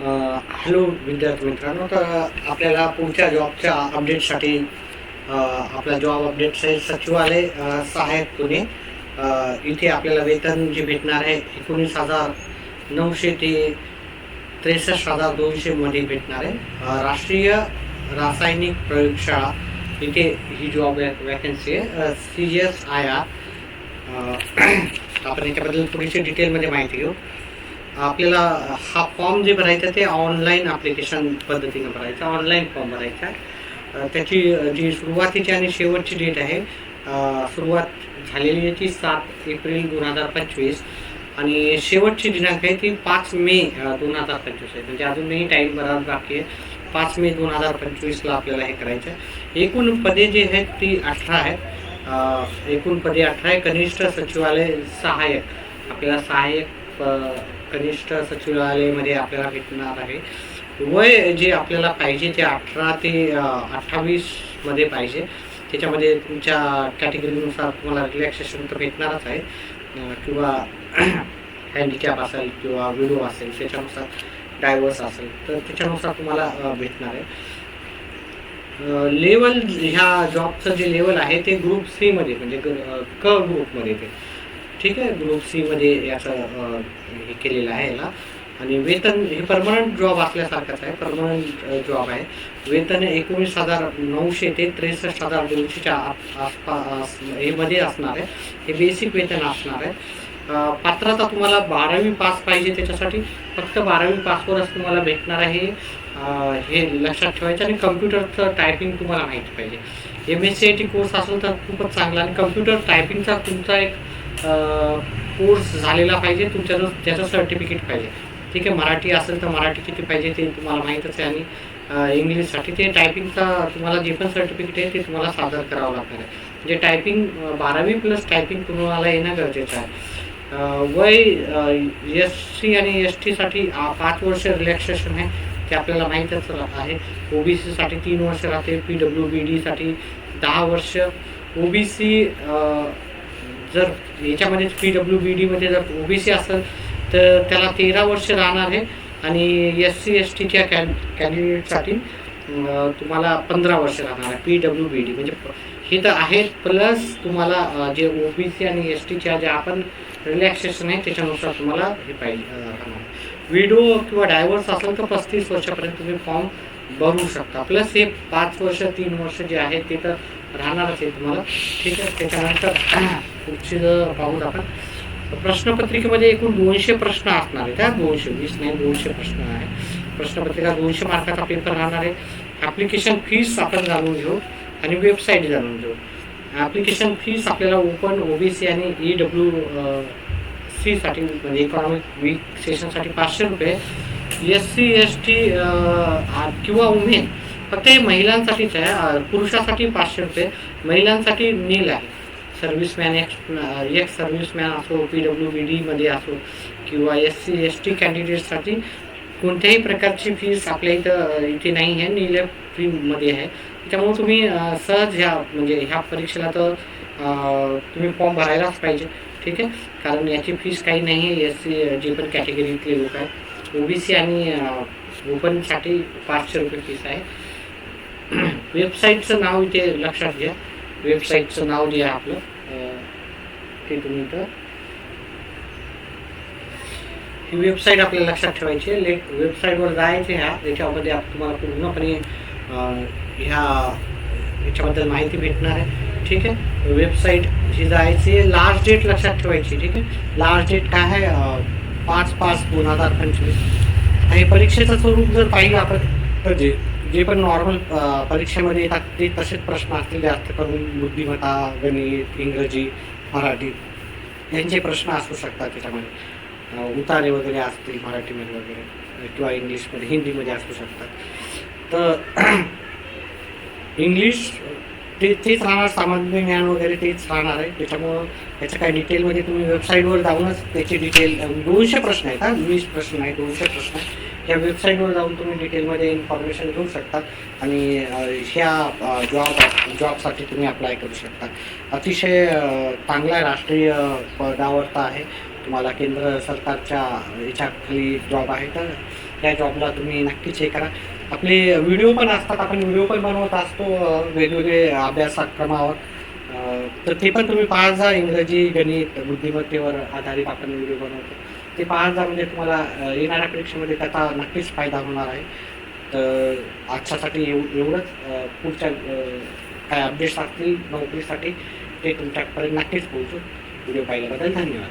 Hello विद्यार्थी मित्रांनो तर आपल्याला पुढच्या जॉबच्या अपडेटसाठी आपला जॉब अपडेट आहे सचिवालय सहाय्यक पुणे इथे आपल्याला वेतन जे भेटणार आहे. एकोणीस हजार नऊशे ते त्रेसष्ट हजार दोनशेमध्ये भेटणार आहे. राष्ट्रीय रासायनिक प्रयोगशाळा इथे ही जॉब वॅकन्सी आहे. सी एस आय आर आपण याच्याबद्दल थोडीशी डिटेलमध्ये माहिती घेऊ. आपल्याला हा फॉर्म जे भरायचा ते ऑनलाईन ॲप्लिकेशन पद्धतीनं भरायचा ऑनलाईन फॉर्म भरायचा आहे. त्याची जी सुरुवातीची आणि शेवटची डेट आहे सुरुवात झालेली आहे ती सात एप्रिल दोन हजार पंचवीस. आणि शेवटची दिनांक आहे ती पाच मे दोन हजार पंचवीस आहे. म्हणजे अजूनही टाईम बराच बाकी आहे. पाच मे दोन हजार पंचवीसला आपल्याला हे करायचं आहे. एकूण पदे जी आहेत ती अठरा आहेत. एकूण पदे अठरा आहे कनिष्ठ सचिवालय सहाय्यक. आपल्याला सहाय्यक कनिष्ठ सचिवालयमध्ये आपल्याला भेटणार आहे. वय जे आपल्याला पाहिजे ते अठरा ते अठ्ठावीसमध्ये पाहिजे. त्याच्यामध्ये तुमच्या कॅटेगरीनुसार तुम्हाला रिलॅक्सेशन तर भेटणारच आहे. किंवा हँडिकॅप असेल किंवा विडो असेल त्याच्यानुसार डायव्हर्स असेल तर त्याच्यानुसार तुम्हाला भेटणार आहे. लेवल ह्या जॉबचं जे लेवल आहे ते ग्रुप सीमध्ये म्हणजे क ग्रुपमध्ये ते. ठीक आहे ग्रुप सी मध्ये याचं हे केलेलं आहे याला आणि वेतन हे परमनंट जॉब असल्यासारखंच आहे परमनंट जॉब आहे. वेतन एकोणीस हजार नऊशे ते त्रेसष्ट हजार दोनशेच्या आसपास हे मध्ये असणार आहे. हे बेसिक वेतन असणार आहे. पात्रता तुम्हाला बारावी पास पाहिजे त्याच्यासाठी फक्त बारावी पासवरच तुम्हाला भेटणार आहे. हे लक्षात ठेवायचं आणि कम्प्युटरचं टायपिंग तुम्हाला माहिती पाहिजे. M S C I T course असेल तर खूपच चांगला आणि कम्प्युटर टायपिंगचा तुमचा एक कोर्स झालेला पाहिजे तुमच्याजवळ त्याचं सर्टिफिकेट पाहिजे. ठीक आहे मराठी असेल तर मराठी किती पाहिजे ते तुम्हाला माहीतच आहे आणि इंग्लिशसाठी ते टायपिंगचा तुम्हाला जे पण सर्टिफिकेट आहे ते तुम्हाला सादर करावं लागणार आहे. म्हणजे टायपिंग बारावी प्लस टायपिंग तुम्हाला येणं गरजेचं आहे. वय एस सी आणि एस टीसाठी पाच वर्ष रिलॅक्सेशन आहे ते आपल्याला माहीतच आहे. ओ बी सीसाठी तीन वर्ष राहते पी डब्ल्यू बी डीसाठी दहा वर्ष. ओ बी सी जर याच्यामध्ये पी डब्ल्यू बी डीमध्ये जर ओबीसी असेल तर त्याला तेरा वर्ष राहणार आहे. आणि एस सी एस टीच्या कॅ कॅन्डिडेटसाठी तुम्हाला पंधरा वर्ष राहणार आहे पी डब्ल्यू बी डी म्हणजे हे तर आहेत प्लस तुम्हाला जे ओ बी सी आणि एस टीच्या ज्या आपण रिलॅक्सेशन आहे त्याच्यानुसार तुम्हाला हे पाहिजे राहणार. विडो किंवा डायव्हर्स असेल तर पस्तीस वर्षापर्यंत तुम्ही फॉर्म भरू शकता. प्लस हे पाच वर्ष तीन वर्ष जे आहे ते तर राहणारच आहे तुम्हाला. ठीक आहे त्याच्यानंतर पुढचे जर पाहूत आपण प्रश्नपत्रिकेमध्ये एकूण दोनशे प्रश्न असणार आहे त्या दोनशे वीस नाही दोनशे प्रश्न आहे. प्रश्नपत्रिका दोनशे मार्काचा पेपर राहणार आहे. ॲप्लिकेशन फीस आपण जाणून घेऊ आणि वेबसाईट जाणून घेऊ. ॲप्लिकेशन फीस आपल्याला ओपन ओबीसी आणि ई डब्ल्यू सीसाठी म्हणजे इकॉनॉमिक वीक सेशनसाठी पाचशे रुपये एस सी एस टी किंवा उमेन फक्त हे महिलांसाठीच आहे. पुरुषासाठी पाचशे रुपये महिलांसाठी नील आहे. सर्व्हिसमॅन एक्स एक्स सर्व्हिसमॅन असो पी डब्ल्यू बी डीमध्ये असो किंवा एस सी एस टी कॅन्डिडेटसाठी कोणत्याही प्रकारची फीस आपल्या इथं इथे नाही आहे. नील फ्रीमध्ये आहे. त्यामुळे तुम्ही सहज ह्या म्हणजे ह्या परीक्षेला तर तुम्ही फॉर्म भरायलाच पाहिजे. ठीक आहे? कारण याची फीस काही नाही आहे. एस सी जे पण कॅटेगरीतले लोक आहेत. ओबीसी आणि ओपनसाठी पाचशे रुपये फीस आहे. वेबसाईटचं नाव इथे लक्षात घ्या. वेबसाईटचं नाव जे आहे आपलं. ते तुम्ही इथं ही वेबसाईट आपल्याला लक्षात ठेवायची आहे. लेट वेबसाईटवर जायचे ह्या याच्यामध्ये आप- तुम्हाला पूर्णपणे ह्या याच्याबद्दल माहिती भेटणार आहे. ठीक आहे? वेबसाईट ही जायची लास्ट डेट लक्षात ठेवायची ठीक आहे? लास्ट डेट काय आहे? पाच पाच दोन हजार पंचवीस. आणि परीक्षेचं स्वरूप जर पाहिलं आपण तर जे. जे पण नॉर्मल परीक्षेमध्ये येतात ते तसेच प्रश्न असतील जास्त करून बुद्धिमत्ता गणित इंग्रजी मराठी यांचे प्रश्न असू शकतात त्याच्यामध्ये. उतारे वगैरे असतील मराठीमध्ये वगैरे किंवा इंग्लिशमध्ये हिंदीमध्ये असू शकतात. तर इंग्लिश ते तेच राहणार सामान्य ज्ञान वगैरे तेच राहणार आहे. त्याच्यामुळं त्याचं काय डिटेलमध्ये तुम्ही वेबसाईटवर जाऊनच त्याची डिटेल दोनशे प्रश्न आहेत हा वीस प्रश्न आहे दोनशे प्रश्न आहे ह्या वेबसाईटवर जाऊन तुम्ही डिटेलमध्ये इन्फॉर्मेशन घेऊ शकता आणि ह्या जॉब जॉबसाठी तुम्ही अप्लाय करू शकता. अतिशय चांगला राष्ट्रीय पदावरता आहे. तुम्हाला केंद्र सरकारच्या याच्याखाली जॉब आहे तर त्या जॉबला तुम्ही नक्कीच हे करा. आपले व्हिडिओ पण असतात आपण व्हिडिओ पण बनवत असतो वेगवेगळे अभ्यासक्रमावर. तर ते पण तुम्ही पाहत जा. इंग्रजी गणित बुद्धिमत्तेवर आधारित आपण व्हिडिओ बनवतो. ते पाहत जा म्हणजे तुम्हाला येणाऱ्या परीक्षेमध्ये त्याचा नक्कीच फायदा होणार आहे. तर आजच्यासाठी एव एवढंच. पुढच्या काय अपडेट्स असतील नोकरीसाठी ते तुमच्यापर्यंत नक्कीच पोहोचू. व्हिडिओ पाहिल्याबद्दल धन्यवाद.